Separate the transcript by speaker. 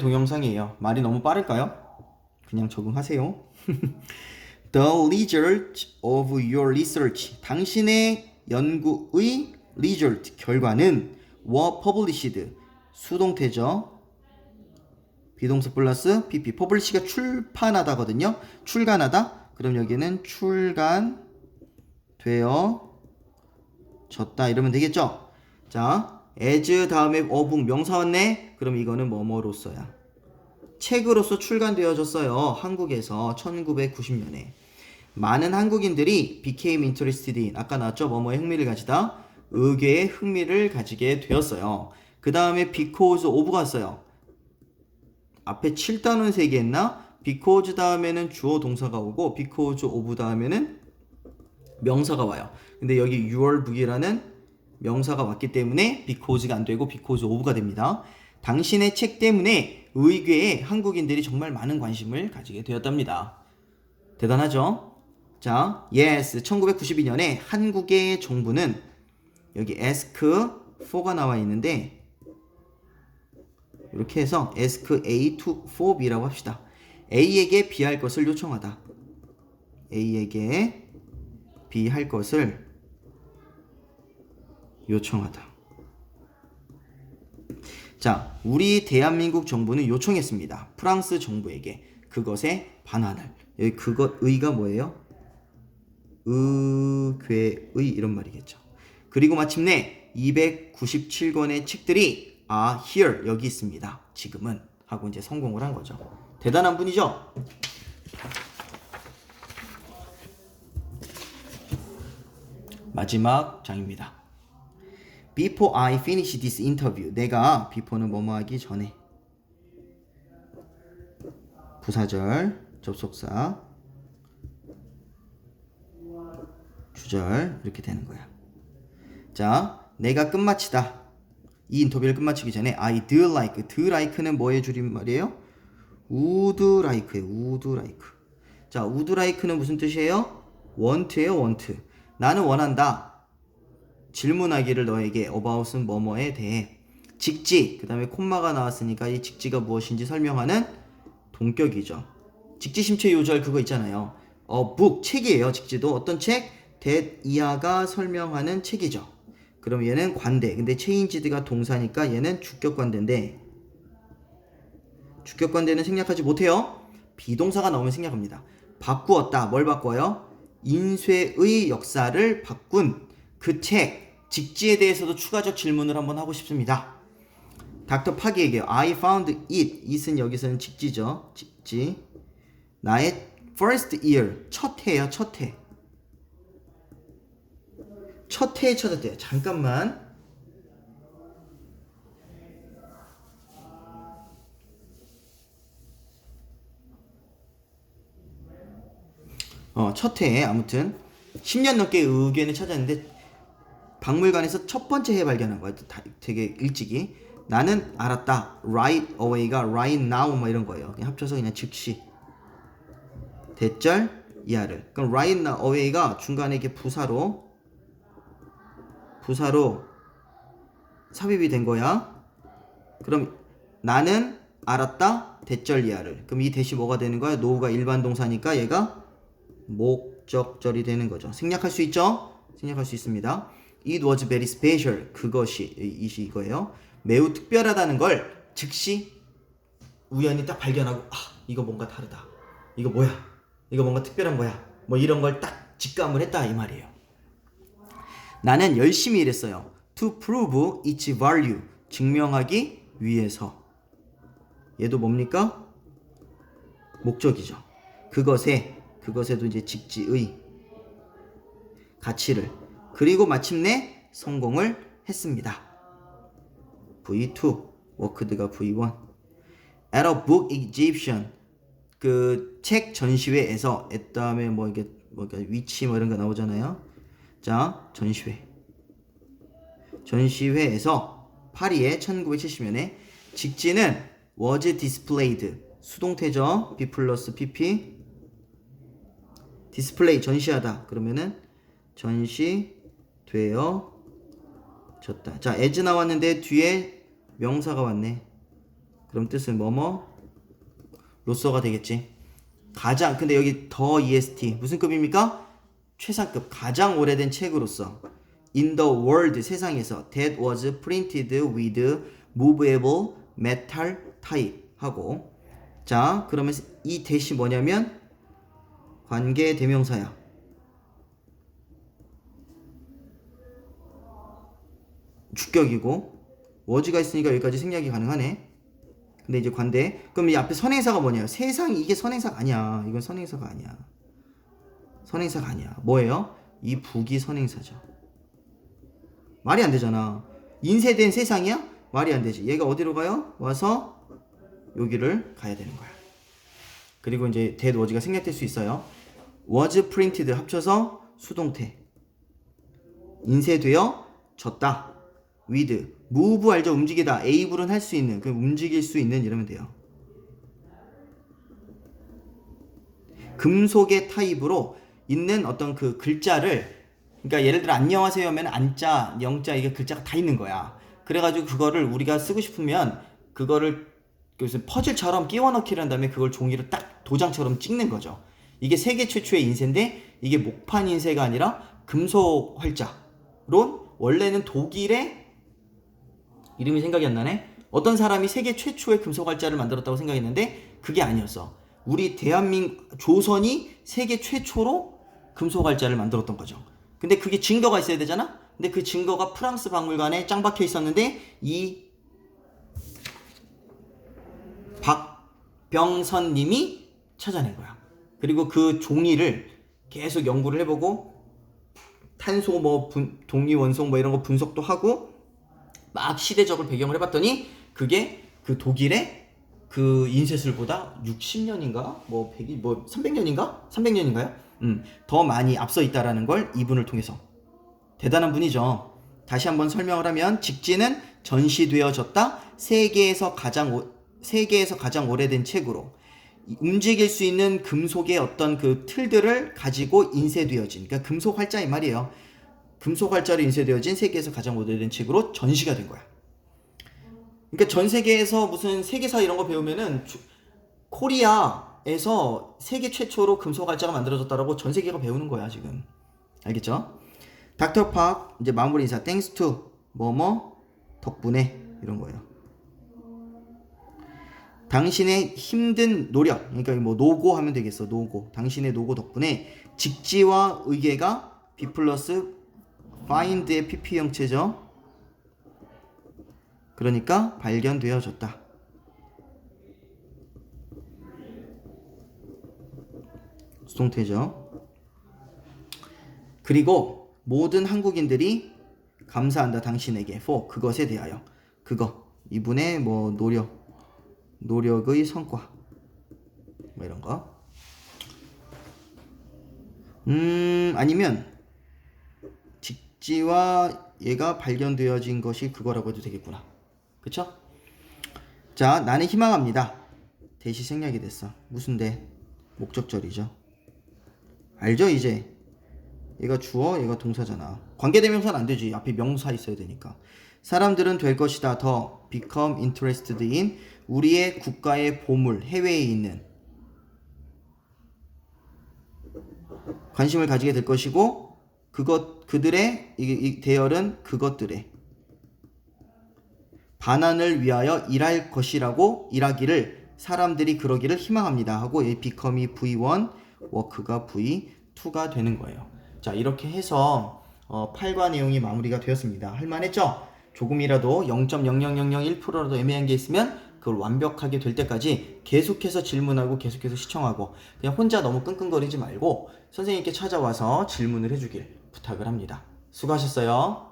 Speaker 1: 동영상이에요. 말이 너무 빠를까요? 그냥 적응하세요. The result of your research. 당신의 연구의 result 결과는 were published. 수동태죠. 비동사 플러스 pp. publish가 출판하다거든요. 출간하다. 그럼 여기는 출간 되어 졌다 이러면 되겠죠? 자, as 다음에 어북 명사 왔네? 그럼 이거는 뭐뭐로서야. 책으로서 출간되어졌어요. 한국에서 1990년에. 많은 한국인들이 became interested in 아까 나왔죠? 뭐뭐에 흥미를 가지다. 의궤에 흥미를 가지게 되었어요. 그 다음에 because of가 왔어요. 앞에 7단원 3개 했나? because 다음에는 주어 동사가 오고 because of 다음에는 명사가 와요. 근데 여기 6월 북이라는 명사가 왔기 때문에 because가 안 되고 because of가 됩니다. 당신의 책 때문에 의궤에 한국인들이 정말 많은 관심을 가지게 되었답니다. 대단하죠? 자, yes. 1992년에 한국의 정부는 여기 ask for가 나와 있는데 이렇게 해서 ask A to for B라고 합시다. A에게 B 할 것을 요청하다. A에게 B 할 것을 요청하다. 자, 우리 대한민국 정부는 요청했습니다. 프랑스 정부에게 그것의 반환을. 여기 그것 의가 뭐예요? 의궤의 이런 말이겠죠. 그리고 마침내 297권의 책들이 아 here 여기 있습니다. 지금은 하고 이제 성공을 한 거죠. 대단한 분이죠. 마지막 장입니다. Before I finish this interview, 내가 before는 뭐뭐 하기 전에 부사절, 접속사, 주절 이렇게 되는 거야. 자, 내가 끝마치다. 이 인터뷰를 끝마치기 전에 I do like, do like는 뭐의 줄임말이에요? would like예요. would like. 자, would like는 무슨 뜻이에요? want예요, want. 나는 원한다. 질문하기를 너에게 about은 뭐뭐에 대해 직지 그 다음에 콤마가 나왔으니까 이 직지가 무엇인지 설명하는 동격이죠. 직지 심체 요절 그거 있잖아요. 어, book 책이에요. 직지도 어떤 책? that 이하가 설명하는 책이죠. 그럼 얘는 관대. 근데 changed가 동사니까 얘는 주격 관대인데 주격 관대는 생략하지 못해요. 비동사가 나오면 생략합니다. 바꾸었다. 뭘 바꿔요? 인쇄의 역사를 바꾼 그 책, 직지에 대해서도 추가적 질문을 한번 하고 싶습니다. 닥터 파기에게요. I found it. it은 여기서는 직지죠. 직지. 나의 first year. 첫 해요. 첫 해. 첫 해에 찾았대요. 잠깐만. 어, 첫 해에 아무튼 10년 넘게 의견을 찾았는데 박물관에서 첫 번째 해 발견한. 다- 되게 일찍이. 나는 알았다. Right away가 right now 뭐 이런 거예요. 그냥 합쳐서 그냥 즉시. 대절 이하를. 그럼 right now away가 중간에 이렇게 부사로 부사로 삽입이 된 거야. 그럼 나는 알았다. 대절 이하를. 그럼 이 대시 뭐가 되는 거야? 노우가 일반 동사니까 얘가 목적절이 되는 거죠. 생략할 수 있죠? 생략할 수 있습니다. It was very special. 그것이 이시 이거예요. 매우 특별하다는 걸 즉시 우연히 딱 발견하고 아 이거 뭔가 다르다. 이거 뭐야? 이거 뭔가 특별한 거야. 뭐 이런 걸 딱 직감을 했다 이 말이에요. 나는 열심히 일했어요. To prove its value. 증명하기 위해서. 얘도 뭡니까? 목적이죠. 그것에 그것에도 이제 직지의 가치를 그리고 마침내 성공을 했습니다. V2 워크드가 V1 at a book exhibition 그 책 전시회에서 다음에 뭐 이게 뭐 위치 뭐 이런 거 나오잖아요. 자 전시회 전시회에서 파리에 1970년에 직지는 was displayed 수동태죠. B 플러스 PP 디스플레이 전시하다 그러면은 전시 되어 졌다. 자, as 나왔는데 뒤에 명사가 왔네. 그럼 뜻은 뭐뭐 로서가 되겠지. 가장 근데 여기 더 EST 무슨 급입니까? 최상급 가장 오래된 책으로서 in the world 세상에서 that was printed with movable metal type 하고 자 그러면 이 대시 뭐냐면 관계 대명사야. 주격이고 워즈가 있으니까 여기까지 생략이 가능하네. 근데 이제 관대. 그럼 이 앞에 선행사가 뭐냐? 세상이 이게 선행사가 아니야. 이건 선행사가 아니야. 선행사가 아니야. 뭐예요? 이 북이 선행사죠. 말이 안 되잖아. 인쇄된 세상이야? 말이 안 되지. 얘가 어디로 가요? 와서 여기를 가야 되는 거야. 그리고 이제 that was가 생략될 수 있어요. was printed 합쳐서 수동태. 인쇄되어 졌다. With move 알죠? 움직이다. able은 할 수 있는 그 움직일 수 있는 이러면 돼요. 금속의 타입으로 있는 어떤 그 글자를 그러니까 예를 들어 안녕하세요 하면 안자, 영자 이게 글자가 다 있는 거야. 그래가지고 그거를 우리가 쓰고 싶으면 그거를 무슨 퍼즐처럼 끼워 넣기를 한 다음에 그걸 종이로 딱 도장처럼 찍는 거죠. 이게 세계 최초의 인쇄인데 이게 목판 인쇄가 아니라 금속 활자론 원래는 독일의 이름이 생각이 안 나네. 어떤 사람이 세계 최초의 금속 활자를 만들었다고 생각했는데 그게 아니었어. 우리 대한민 조선이 세계 최초로 금속 활자를 만들었던 거죠. 근데 그게 증거가 있어야 되잖아. 근데 그 증거가 프랑스 박물관에 짱 박혀 있었는데 이 박병선 님이 찾아낸 거야. 그리고 그 종이를 계속 연구를 해보고 탄소 뭐 분, 동위 원소 뭐 이런 거 분석도 하고 막 시대적으로 배경을 해봤더니 그게 그 독일의 그 인쇄술보다 60년인가 뭐 100이 뭐 300년인가 300년인가요? 음, 더 많이 앞서 있다라는 걸 이분을 통해서 대단한 분이죠. 다시 한번 설명을 하면 직진은 전시되어졌다. 세계에서 가장 오, 세계에서 가장 오래된 책으로 이- 움직일 수 있는 금속의 어떤 그 틀들을 가지고 인쇄되어진 그러니까 금속 활자 이 말이에요. 금속 활자로 인쇄되어진 세계에서 가장 오래된 책으로 전시가 된 거야. 그러니까 전 세계에서 무슨 세계사 이런 거 배우면은 주- 코리아에서 세계 최초로 금속 활자가 만들어졌다라고 전 세계가 배우는 거야 지금. 알겠죠? 닥터 팍 이제 마무리 인사 땡스 투 뭐뭐 덕분에 이런 거예요. 당신의 힘든 노력, 그러니까 뭐 노고 하면 되겠어. 노고. 당신의 노고 덕분에 직지와 의계가 B 플러스 find의 PP 형체죠. 그러니까 발견되어졌다. 수동태죠. 그리고 모든 한국인들이 감사한다 당신에게 for 그것에 대하여 그거 이분의 뭐 노력 노력의 성과 뭐 이런 거. 음 아니면 직지와 얘가 발견되어진 것이 그거라고 해도 되겠구나. 그쵸? 자 나는 희망합니다. 대시 생략이 됐어. 무슨 대? 목적절이죠. 알죠 이제? 얘가 주어, 얘가 동사잖아. 관계대명사는 안 되지. 앞에 명사 있어야 되니까. 사람들은 될 것이다. 더 become interested in 우리의 국가의 보물, 해외에 있는 관심을 가지게 될 것이고 그것 그들의 이, 이 대열은 그것들의 반환을 위하여 일할 것이라고 일하기를 사람들이 그러기를 희망합니다 하고 이 become이 V1 work가 V2가 되는 거예요. 자 이렇게 해서 어, 8과 내용이 마무리가 되었습니다. 할만했죠? 조금이라도 0.00001%라도 애매한 게 있으면 그걸 완벽하게 될 때까지 계속해서 질문하고 계속해서 시청하고 그냥 혼자 너무 끙끙거리지 말고 선생님께 찾아와서 질문을 해주길 부탁을 합니다. 수고하셨어요.